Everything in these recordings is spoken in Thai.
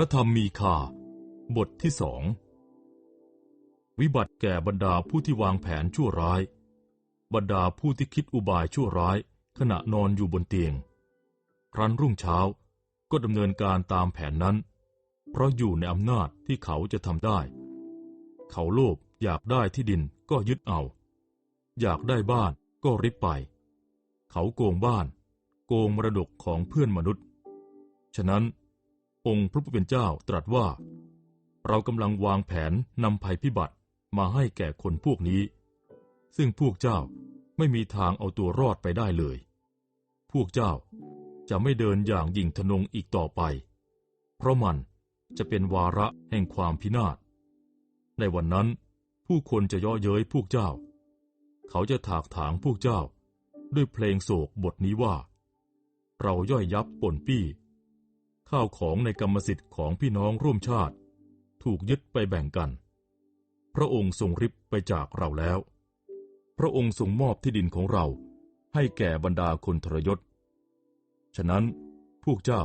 ระธรรมมีคาบทที่สอง วิบัติแก่บรรดาผู้ที่วางแผนชั่วร้าย บรรดาผู้ที่คิดอุบายชั่วร้าย ขณะนอนอยู่บนเตียง ครั้นรุ่งเช้าก็ดำเนินการตามแผนนั้น เพราะอยู่ในอำนาจที่เขาจะทำได้ เขาโลภอยากได้ที่ดินก็ยึดเอา อยากได้บ้านก็ริบไป เขาโกงบ้าน โกงมรดกของเพื่อนมนุษย์ ฉะนั้น องค์พระผู้เป็นเจ้าตรัสว่า เรากำลังวางแผนนำภัยพิบัติมาให้แก่คนพวกนี้ ซึ่งพวกเจ้าไม่มีทางเอาตัวรอดไปได้เลย พวกเจ้าจะไม่เดินอย่างยิ่งทนงอีกต่อไป เพราะมันจะเป็นวาระแห่งความพินาศ ในวันนั้น ผู้คนจะย่อเย้ยพวกเจ้า เขาจะถากถางพวกเจ้า ด้วยเพลงโศกบทนี้ว่า เราย่อยยับป่นปี้ ข้าวของในกรรมสิทธิ์ของพี่น้องร่วมชาติ ถูกยึดไปแบ่งกัน พระองค์ทรงริบไปจากเราแล้ว พระองค์ทรงมอบที่ดินของเราให้แก่บรรดาคนทรยศ ฉะนั้นพวกเจ้า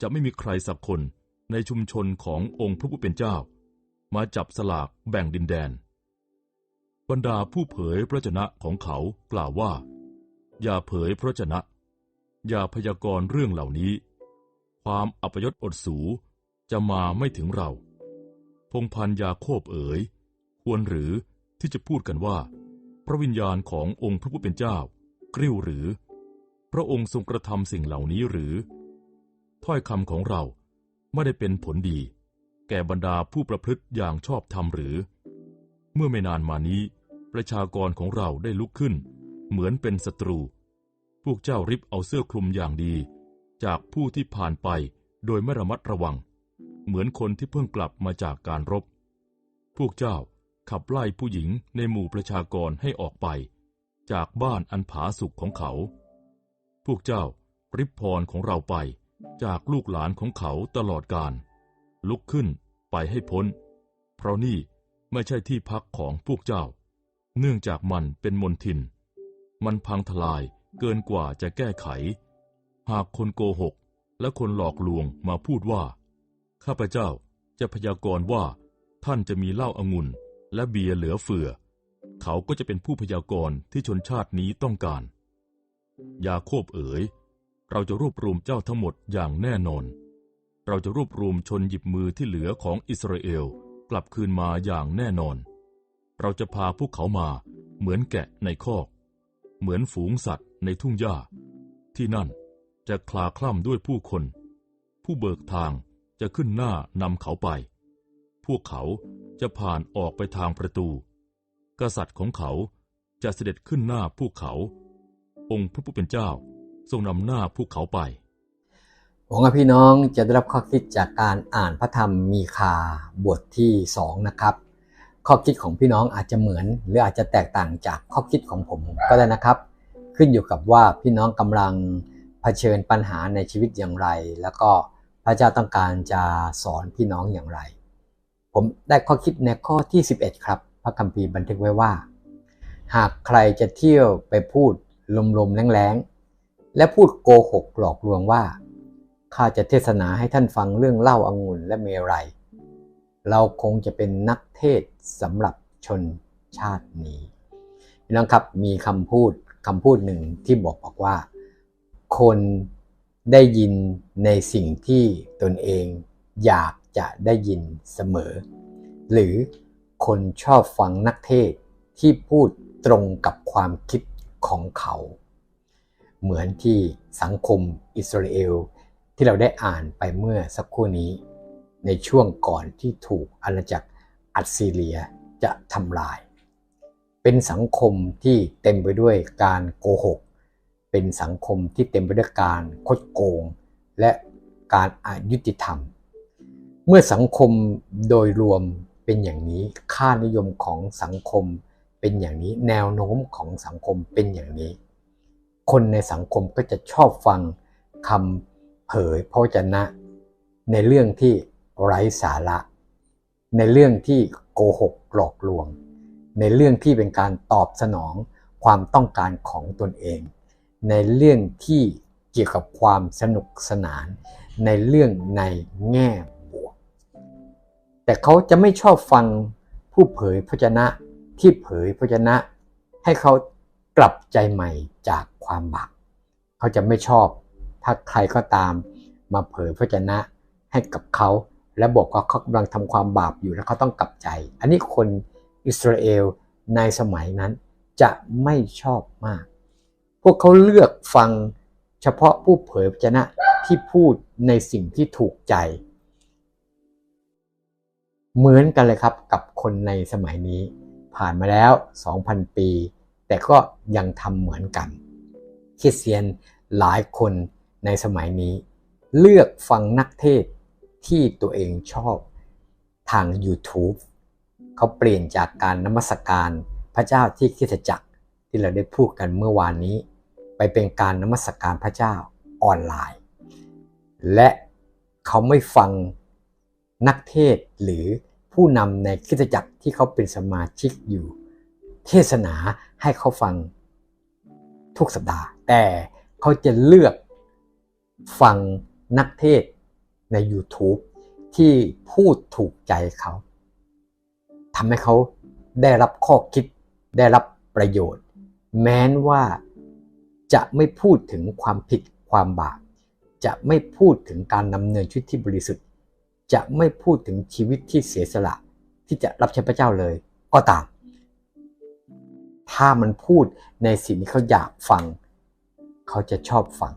จะไม่มีใครสักคนในชุมชนขององค์พระผู้เป็นเจ้า มาจับสลากแบ่งดินแดน บรรดาผู้เผยพระชนะของเขากล่าวว่า อย่าเผยพระชนะ อย่าพยากรณ์เรื่องเหล่านี้ ความอัปยศอดสูจะมาไม่ถึงเรา พงพันยาโคบเอ๋ย ควรหรือที่จะพูดกันว่า พระวิญญาณขององค์พระผู้เป็นเจ้า กริ้วหรือ พระองค์ทรงกระทำสิ่งเหล่านี้หรือ ถ้อยคำของเราไม่ได้เป็นผลดี แก่บรรดาผู้ประพฤติอย่างชอบธรรมหรือ เมื่อไม่นานมานี้ ประชากรของเราได้ลุกขึ้น เหมือนเป็นศัตรู พวกเจ้าริบเอาเสื้อคลุมอย่างดี จากผู้ที่ผ่านไปโดยไม่ระมัดระวัง เหมือนคนที่เพิ่งกลับมาจากการรบ พวกเจ้าขับไล่ผู้หญิงในหมู่ประชากรให้ออกไป จากบ้านอันผาสุกของเขา พวกเจ้าริบพรของเราไปจากลูกหลานของเขาตลอดการ ลุกขึ้นไปให้พ้น เพราะนี่ไม่ใช่ที่พักของพวกเจ้า เนื่องจากมันเป็นมนทิน มันพังทลายเกินกว่าจะแก้ไข หากคนโกหกและคนหลอกลวงมาพูดว่า ข้าพเจ้าจะพยากรณ์ว่า ท่านจะมีเหล้าอางุ่นและเบียร์เหลือเฟือ เขาก็จะเป็นผู้พยากรณ์ที่ชนชาตินี้ต้องการ ยาโคบเอ๋ย เราจะรวบรวมเจ้าทั้งหมดอย่างแน่นอน เราจะรวบรวมชนหยิบมือที่เหลือของอิสราเอลกลับคืนมาอย่างแน่นอน เราจะพาพวกเขามาเหมือนแกะในคอก เหมือนฝูงสัตว์ในทุ่งหญ้า ที่นั่น จะคลาคล่ำด้วยผู้คน ผู้เบิกทางจะขึ้นหน้านำเขาไป พวกเขาจะผ่านออกไปทางประตู กษัตริย์ของเขาจะเสด็จขึ้นหน้าพวกเขา องค์พระผู้เป็นเจ้าทรงนำหน้าพวกเขาไปหวังว่าพี่น้องจะได้รับข้อคิดจากการอ่านพระธรรมมีคาบทที่2นะครับ ข้อคิดของพี่น้องอาจจะเหมือน หรืออาจจะแตกต่างจากข้อคิดของผมก็ได้นะครับ ขึ้นอยู่กับว่าพี่น้องกำลัง เผชิญปัญหาในชีวิตอย่างไร แล้วก็พระเจ้าต้องการจะสอนพี่น้องอย่างไร ผมได้ข้อคิดในข้อที่ 11 ครับ พระคัมภีร์บันทึกไว้ว่า หากใครจะเที่ยวไปพูดลมๆแรงๆ และพูดโกหกหลอกลวงว่าข้าจะเทศนาให้ท่านฟังเรื่องเล่าอางุ่นและเมรัยเราคงจะเป็นนักเทศสำหรับชนชาตินี้พี่น้องครับมีคำพูดคำพูดหนึ่งที่บอกบอกว่า คนได้ยินในสิ่งที่ตนเองอยากจะได้ยินเสมอ หรือคนชอบฟังนักเทศที่พูดตรงกับความคิดของเขา เหมือนที่สังคมอิสราเอลที่เราได้อ่านไปเมื่อสักครู่นี้ ในช่วงก่อนที่ถูกอาณาจักรอัสซีเรียจะทำลาย เป็นสังคมที่เต็มไปด้วยการโกหก เป็นสังคมที่เต็มไปด้วยการคดโกง และการอายุติธรรม เมื่อสังคมโดยรวมเป็นอย่างนี้ค่านิยมของสังคมเป็นอย่างนี้แนวโน้มของสังคมเป็นอย่างนี้ คนในสังคมก็จะชอบฟังคำเผยพระจนะ ในเรื่องที่ไร้สาระ ในเรื่องที่โกหกหลอกลวง ในเรื่องที่เป็นการตอบสนองความต้องการของตนเอง ในเรื่องที่เกี่ยวกับความสนุกสนาน ในเรื่องในแง่บวก แต่เขาจะไม่ชอบฟังผู้เผยพระชนะที่เผยพระชนะ ให้เขากลับใจใหม่จากความบาปเขาจะไม่ชอบถ้าใครก็ตามมาเผยพระชนะให้กับเขาและบอกว่าเขากำลังทำความบาปอยู่แล้วเขาต้องกลับใจ อันนี้คนอิสราเอลในสมัยนั้นจะไม่ชอบมาก พวกเขาเลือกฟังเฉพาะผู้เผยพระชนะที่พูดในสิ่งที่ถูกใจ เหมือนกันเลยครับกับคนในสมัยนี้ ผ่านมาแล้ว 2,000 ปี แต่ก็ยังทำเหมือนกันคริสเตียนหลายคนในสมัยนี้ เลือกฟังนักเทศที่ตัวเองชอบทาง YouTube เขาเปลี่ยนจากการนมัสการพระเจ้าที่คริสตจักรที่เราได้พูดกันเมื่อวานนี้ ไปเป็นการนมัสการพระเจ้าออนไลน์ และเขาไม่ฟังนักเทศหรือผู้นำในคริสตจักรที่เขาเป็นสมาชิกอยู่ เทศนาให้เขาฟังทุกสัปดาห์ แต่เขาจะเลือกฟังนักเทศใน YouTube ที่พูดถูกใจเขาทำให้เขาได้รับข้อคิดได้รับประโยชน์ แม้นว่า จะไม่พูดถึงความผิดความบาปจะไม่พูดถึงการดำเนินชีวิตที่บริสุทธิ์ จะไม่พูดถึงชีวิตที่เสียสละ ที่จะรับใช้พระเจ้าเลยก็ตาม ถ้ามันพูดในสิ่งที่เขาอยากฟัง เขาจะชอบฟัง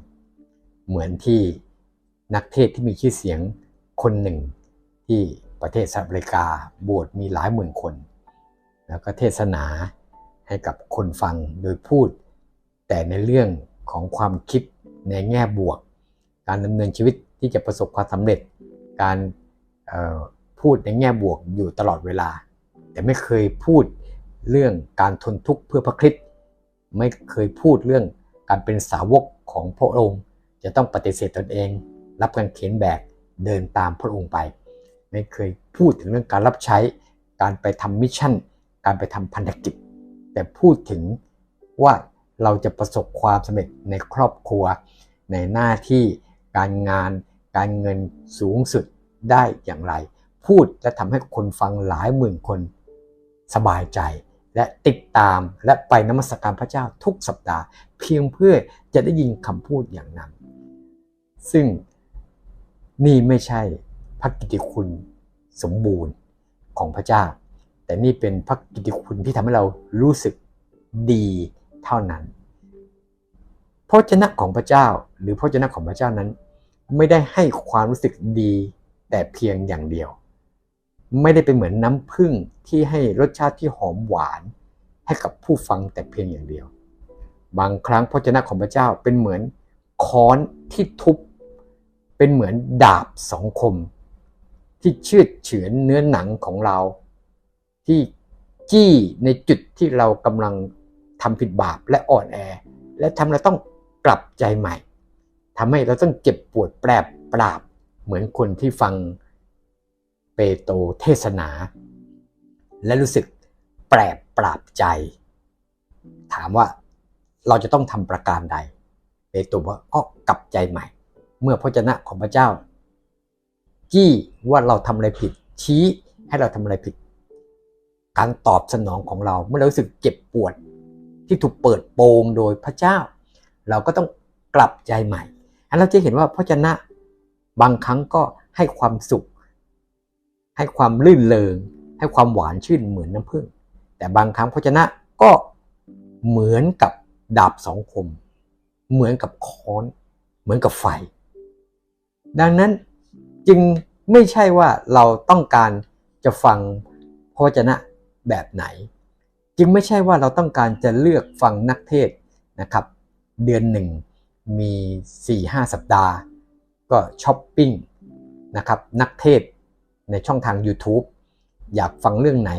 เหมือนที่นักเทศที่มีชื่อเสียงคนหนึ่ง ที่ประเทศสหรัฐอเมริกาบวชมีหลายหมื่นคน แล้วก็เทศนาให้กับคนฟังโดยพูด แต่ในเรื่องของความคิดในแง่บวก การดำเนินชีวิตที่จะประสบความสำเร็จ การพูดในแง่บวกอยู่ตลอดเวลา แต่ไม่เคยพูดเรื่องการทนทุกข์เพื่อพระคริสต์ไม่เคยพูดเรื่องการเป็นสาวกของพระองค์ จะต้องปฏิเสธตนเอง รับการเขียนแบกเดินตามพระองค์ไป ไม่เคยพูดถึงเรื่องการรับใช้ การไปทำมิชชั่น การไปทำพันธกิจ แต่พูดถึงว่า เราจะประสบความสำเร็จในครอบครัว ในหน้าที่การงาน การเงินสูงสุดได้อย่างไร พูดและทำให้คนฟังหลายหมื่นคนสบายใจ และติดตามและไปนมัสการพระเจ้าทุกสัปดาห์ เพียงเพื่อจะได้ยินคำพูดอย่างนั้น ซึ่งนี่ไม่ใช่พระกิติคุณสมบูรณ์ของพระเจ้า แต่นี่เป็นพระกิติคุณที่ทำให้เรารู้สึกดี เท่านั้นพระเจ้าของพระเจ้า หรือพระเจ้าของพระเจ้านั้น ไม่ได้ให้ความรู้สึกดีแต่เพียงอย่างเดียว ไม่ได้เป็นเหมือนน้ำผึ้งที่ให้รสชาติที่หอมหวาน ให้กับผู้ฟังแต่เพียงอย่างเดียว บางครั้งพระเจ้าของพระเจ้าเป็นเหมือนค้อนที่ทุบ เป็นเหมือนดาบสองคม ที่เชือดเฉือนเนื้อหนังของเรา ที่จี้ในจุดที่เรากำลัง ทำผิดบาปและอ่อนแอ และทำเราต้องกลับใจใหม่ทำให้เราต้องเจ็บปวดแปรปราบ เหมือนคนที่ฟังเปโตเทศนา และรู้สึกแปรปราบใจ ถามว่าเราจะต้องทำประการใด เปโตรว่าก็กลับใจใหม่ เมื่อพระเจ้าของพระเจ้า จี้ว่าเราทำอะไรผิด ชี้ให้เราทำอะไรผิด การตอบสนองของเราเมื่อเรารู้สึกเจ็บปวด ที่ถูกเปิดโปงโดยพระเจ้า เราก็ต้องกลับใจใหม่ อันเราจะเห็นว่าพระเจ้าบางครั้งก็ให้ความสุข ให้ความลื่นเลงให้ความหวานชื่นเหมือนน้ำผึ้งแต่บางครั้งพระเจ้าก็เหมือนกับดาบสองคม เหมือนกับค้อน เหมือนกับไฟ ดังนั้นจึงไม่ใช่ว่าเราต้องการจะฟังพระเจ้าแบบไหน จึงไม่ใช่ว่าเราต้องการจะเลือกฟังนักเทศนะครับ เดือนหนึ่งมี 4-5 สัปดาห์ ก็ช้อปปิ้งนะครับนักเทศในช่องทาง YouTube อยากฟังเรื่องไหน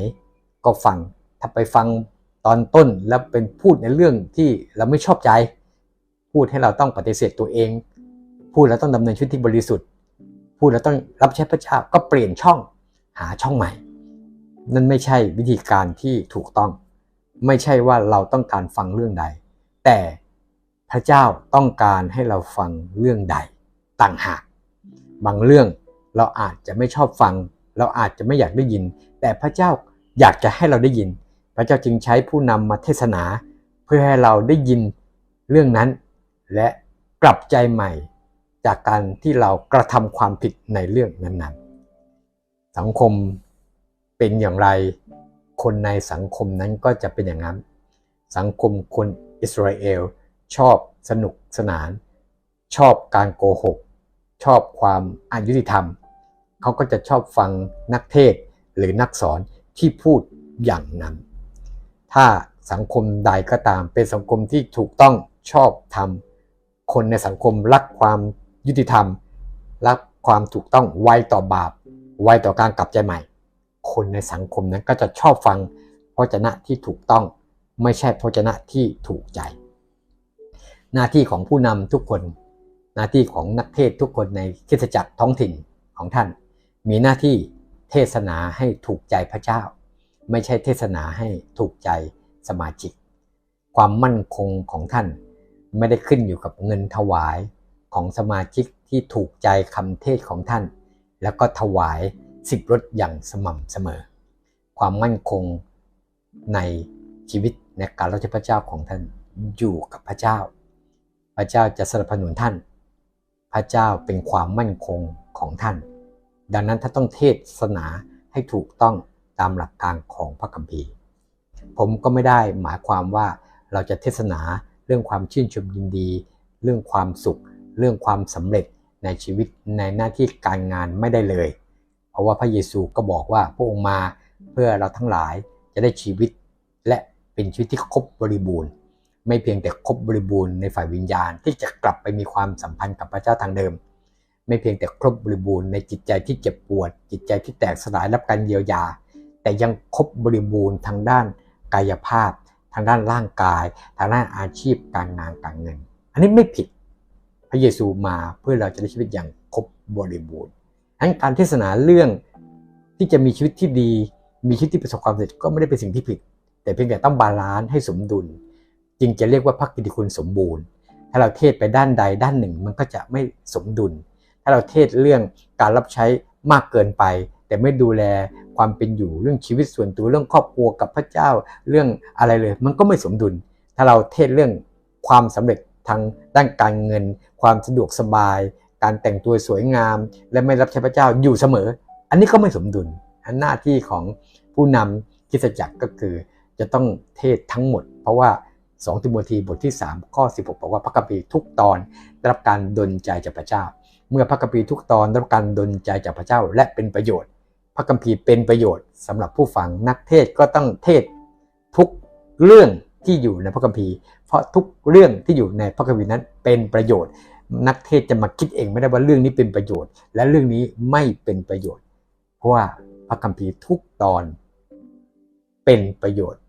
ก็ฟัง ถ้าไปฟังตอนต้นแล้วเป็นพูดในเรื่องที่เราไม่ชอบใจ พูดให้เราต้องปฏิเสธตัวเอง พูดแล้วต้องดำเนินชีวิตที่บริสุทธิ์ พูดแล้วต้องรับใช้พระเจ้าก็เปลี่ยนช่องหาช่องใหม่ นั่นไม่ใช่วิธีการที่ถูกต้อง ไม่ใช่ว่าเราต้องการฟังเรื่องใด แต่พระเจ้าต้องการให้เราฟังเรื่องใดต่างหาก บางเรื่องเราอาจจะไม่ชอบฟัง เราอาจจะไม่อยากได้ยิน แต่พระเจ้าอยากจะให้เราได้ยิน พระเจ้าจึงใช้ผู้นำมาเทศนา เพื่อให้เราได้ยินเรื่องนั้น และกลับใจใหม่จากการที่เรากระทำความผิดในเรื่องนั้นๆ สังคมเป็นอย่างไร คนในสังคมนั้นก็จะเป็นอย่างนั้น สังคมคนอิสราเอลชอบสนุกสนาน ชอบการโกหก ชอบความอายุติธรรม เขาก็จะชอบฟังนักเทศหรือนักสอนที่พูดอย่างนั้น ถ้าสังคมใดก็ตามเป็นสังคมที่ถูกต้องชอบธรรมคนในสังคมรักความยุติธรรม รักความถูกต้องไวต่อบาป ไวต่อการกลับใจใหม่ คนในสังคมนั้นก็จะชอบฟังพระเจนะที่ถูกต้องไม่ใช่พระเจนะที่ถูกใจ หน้าที่ของผู้นำทุกคน หน้าที่ของนักเทศทุกคนในคิสจักรท้องถิ่นของท่าน มีหน้าที่เทศนาให้ถูกใจพระเจ้า ไม่ใช่เทศนาให้ถูกใจสมาชิก ความมั่นคงของท่านไม่ได้ขึ้นอยู่กับเงินถวายของสมาชิกที่ถูกใจคำเทศของท่าน แล้วก็ถวาย สิบรถอย่างสม่ำเสมอ ความมั่นคงในชีวิตในการรับใช้พระเจ้าของท่านอยู่กับพระเจ้า พระเจ้าจะสนับสนุนท่าน พระเจ้าเป็นความมั่นคงของท่าน ดังนั้นท่านต้องเทศนาให้ถูกต้องตามหลักการของพระคัมภีร์ ผมก็ไม่ได้หมายความว่าเราจะเทศนาเรื่องความชื่นชมยินดี เรื่องความสุข เรื่องความสำเร็จในชีวิตในหน้าที่การงานไม่ได้เลย เพราะว่าพระเยซูก็บอกว่าพระองค์มาเพื่อเราทั้งหลายจะได้ชีวิต และเป็นชีวิตที่ครบบริบูรณ์ ไม่เพียงแต่ครบบริบูรณ์ในฝ่ายวิญญาณที่จะกลับไปมีความสัมพันธ์กับพระเจ้าทางเดิม ไม่เพียงแต่ครบบริบูรณ์ในจิตใจที่เจ็บปวด จิตใจที่แตกสลายรับการเยียวยา แต่ยังครบบริบูรณ์ทางด้านกายภาพ ทางด้านร่างกาย ทางด้านอาชีพการงานการเงิน อันนี้ไม่ผิด พระเยซูมาเพื่อเราจะได้ชีวิตอย่างครบบริบูรณ์ ทั้นการเทศนาเรื่องที่จะมีชีวิตที่ดี มีชีวิตที่ประสบความสำเร็จก็ไม่ได้เป็นสิ่งที่ผิด แต่เพียงแต่ต้องบาลานซ์ให้สมดุล จึงจะเรียกว่าพระกิติคุณสมบูรณ์ ถ้าเราเทศไปด้านใดด้านหนึ่ง มันก็จะไม่สมดุล ถ้าเราเทศเรื่องการรับใช้มากเกินไป แต่ไม่ดูแลความเป็นอยู่เรื่องชีวิตส่วนตัวเรื่องครอบครัวกับพระเจ้าเรื่องอะไรเลย มันก็ไม่สมดุล ถ้าเราเทศเรื่องความสำเร็จทางด้านการเงิน ความสะดวกสบาย การแต่งตัวสวยงาม และไม่รับใช้พระเจ้าอยู่เสมอ อันนี้ก็ไม่สมดุลหน้าที่ของผู้นำคิสจักรก็คือ จะต้องเทศทั้งหมด เพราะว่า 2 ติโมธีบทที่ 3 ข้อ 16 บอกว่าพระคัมภีร์ทุกตอนได้รับการดลใจจากพระเจ้า เมื่อพระคัมภีร์ทุกตอนได้รับการดลใจจากพระเจ้า และเป็นประโยชน์ พระคัมภีร์เป็นประโยชน์สำหรับผู้ฟังนักเทศก็ต้องเทศทุกเรื่องที่อยู่ในพระคัมภีร์ เพราะทุกเรื่องที่อยู่ในพระคัมภีร์นั้นเป็นประโยชน์ นักเทศจะมาคิดเองไม่ได้ว่าเรื่องนี้เป็นประโยชน์ และเรื่องนี้ไม่เป็นประโยชน์ เพราะว่าพระคัมภีร์ทุกตอนเป็นประโยชน์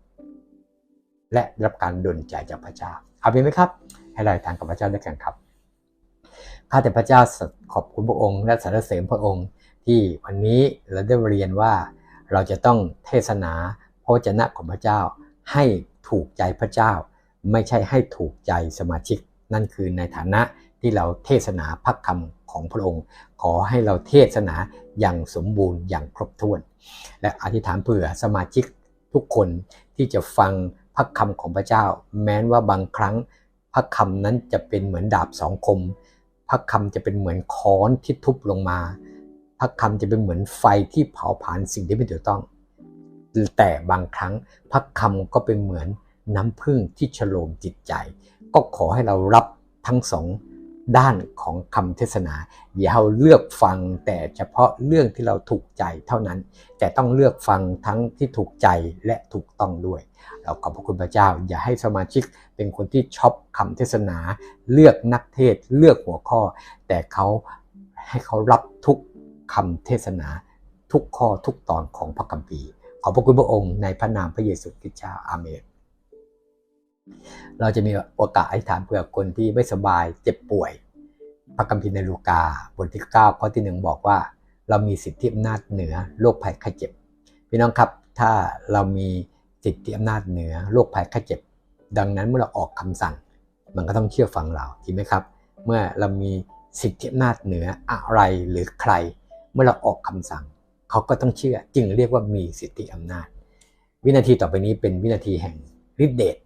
และรับการดลใจจากพระเจ้าเอาเป็นไหมครับ ให้เราทางกับพระเจ้าด้วยกันครับข้าแต่พระเจ้าขอบคุณพระองค์ และสรรเสริญพระองค์ ที่วันนี้เราได้เรียนว่าเราจะต้องเทศนาพระวจนะของพระเจ้า ให้ถูกใจพระเจ้า ไม่ใช่ให้ถูกใจสมาชิก นั่นคือในฐานะ ที่เราเทศนาพระคำของพระองค์ ขอให้เราเทศนาอย่างสมบูรณ์อย่างครบถ้วน และอธิษฐานเผื่อสมาชิกทุกคนที่จะฟังพระคำของพระเจ้า แม้ว่าบางครั้งพระคำนั้นจะเป็นเหมือนดาบสองคมพระคำจะเป็นเหมือนค้อนที่ทุบลงมาพระคำจะเป็นเหมือนไฟที่เผาผลาญสิ่งที่ไม่ถูกต้อง แต่บางครั้งพระคำก็เป็นเหมือนน้ำพึ่งที่ฉโลมจิตใจ ก็ขอให้เรารับทั้งสอง ด้านของคำเทศนา อย่าเราเลือกฟังแต่เฉพาะเรื่องที่เราถูกใจเท่านั้น แต่ต้องเลือกฟังทั้งที่ถูกใจและถูกต้องด้วย เราขอบพระคุณพระเจ้า อย่าให้สมาชิกเป็นคนที่ชอบคำเทศนา เลือกนักเทศเลือกหัวข้อ แต่เขาให้เขารับทุกคำเทศนา ทุกข้อทุกตอนของพระคัมภีร์ขอบพระคุณพระองค์ในพระนามพระเยซูคริสต์เจ้าอาเมน เราจะมีโอกาสอธิษฐานเผื่อคนที่ไม่สบายเจ็บป่วย พระคัมภีในลูกาบทที่ 9 ข้อที่ 1 บอกว่า เรามีสิทธิอำนาจเหนือโรคภัยไข้เจ็บ พี่น้องครับถ้าเรามีสิทธิอำนาจเหนือโรคภัยไข้เจ็บ ดังนั้นเมื่อเราออกคำสั่ง มันก็ต้องเชื่อฟังเราจริงไหมครับ เมื่อเรามีสิทธิอำนาจเหนืออะไรหรือใคร เมื่อเราออกคำสั่ง เขาก็ต้องเชื่อจึงเรียกว่ามีสิทธิอำนาจ วินาทีต่อไปนี้เป็นวินาทีแห่งฤทธิเดช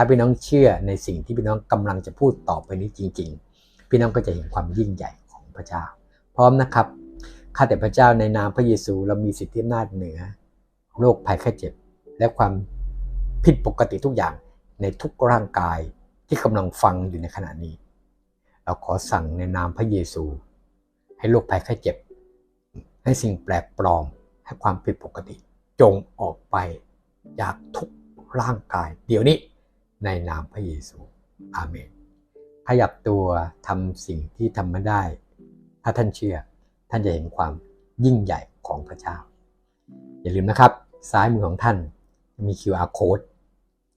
ถ้าพี่น้องเชื่อในสิ่งที่พี่น้องกำลังจะพูดต่อไปนี้จริง ๆ พี่น้องก็จะเห็นความยิ่งใหญ่ของพระเจ้า พร้อมนะครับข้าแต่พระเจ้าในนามพระเยซูเรามีสิทธิอำนาจเหนือโรคภัยไข้เจ็บ และความผิดปกติทุกอย่างในทุกร่างกายที่กำลังฟังอยู่ในขณะนี้ เราขอสั่งในนามพระเยซู ให้โรคภัยไข้เจ็บ ให้สิ่งแปลกปลอม ให้ความผิดปกติ จงออกไปจากทุกร่างกาย เดี๋ยวนี้ ในนามพระเยซูอาเมน ขยับตัวทำสิ่งที่ทำไม่ได้ ถ้าท่านเชื่อ ท่านจะเห็นความยิ่งใหญ่ของพระเจ้า อย่าลืมนะครับ ซ้ายมือของท่านมี QR code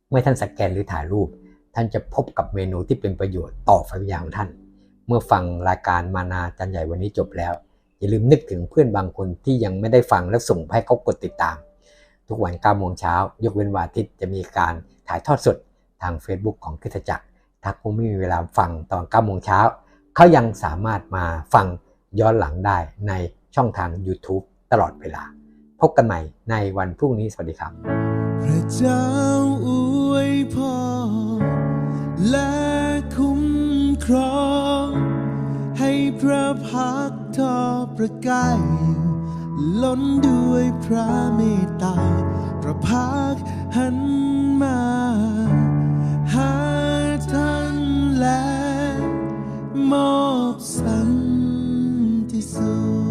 เมื่อท่านสแกนหรือถ่ายรูป ท่านจะพบกับเมนูที่เป็นประโยชน์ต่อฝันยาของท่าน เมื่อฟังรายการมานาจันใหญ่วันนี้จบแล้ว อย่าลืมนึกถึงเพื่อนบางคนที่ยังไม่ได้ฟังและส่งให้เขากดติดตาม ทุกวัน9โมงเช้ายกเว้นวันอาทิตย์จะมีการถ่ายทอดสด ทาง Facebook ของคริสตจักรถ้าคุณไม่มีเวลาฟังตอน9โมงเช้าเขายังสามารถมาฟังย้อนหลังได้ในช่องทาง YouTube ตลอดเวลา พบกันใหม่ในวันพรุ่งนี้สวัสดีครับพระเจ้าอวยพรและคุ้มครอง ให้พระพักทอประกายล้นด้วยพระเมตตา พระพักหันมา มอบสันติสุข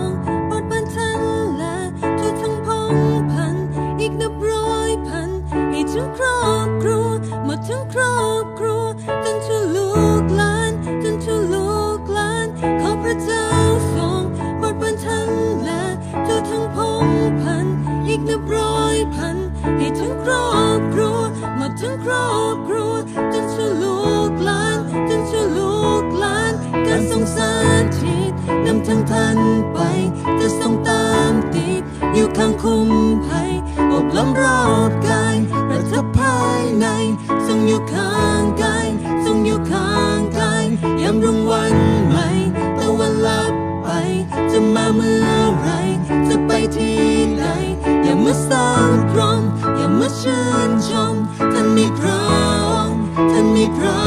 งครอบครัวหมดทั้งครอบครัวจนชั่วลูกหลานจนชั่วลูกหลานขอพระเจ้าทรงโปรดบันทันและทั่วทั้งพงพันอีกนับร้อยพันให้ทั้งครอบครัวหมดทั้งครอบครัวจนชั่วลูกหลานจนชั่วลูกหลานการทรงสาธิตนำทางท่านไปจะทรงตามติดอยู่ข้างคุ้มภัยอบล้อมรอบกาย กับภายในทรงอยู่ข้างกายทรงอยู่ข้างกายยามรุ่งวันใหม่ตะวันลับไป จะมาเมื่อไร จะไปที่ไหนอย่ามาสร้าตรมอย่ามาชื่นชมท่านมีพระองค์ท่านมีพระ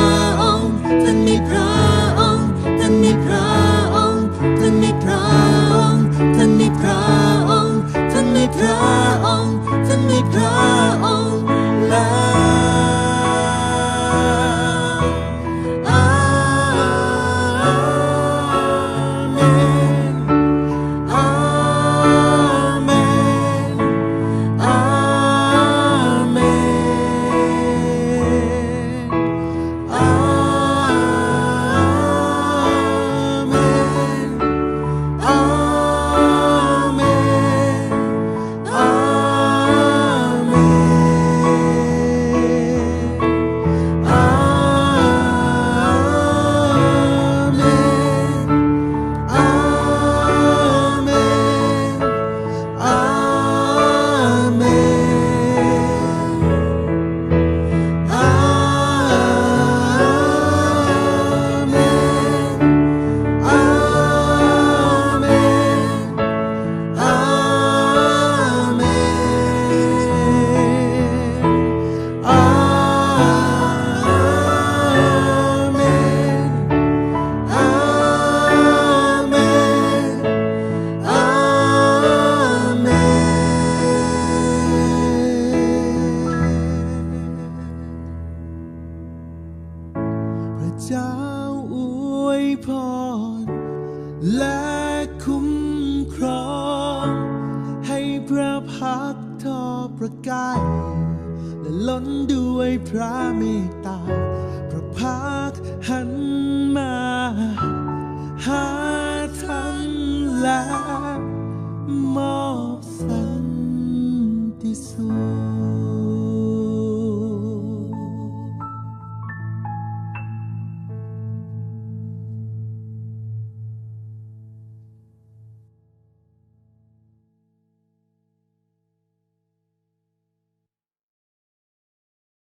และคุ้มครอง ให้พระพักทอประกายและล้นด้วยพระเมตตา พระพักหันมา หาท่านและมอง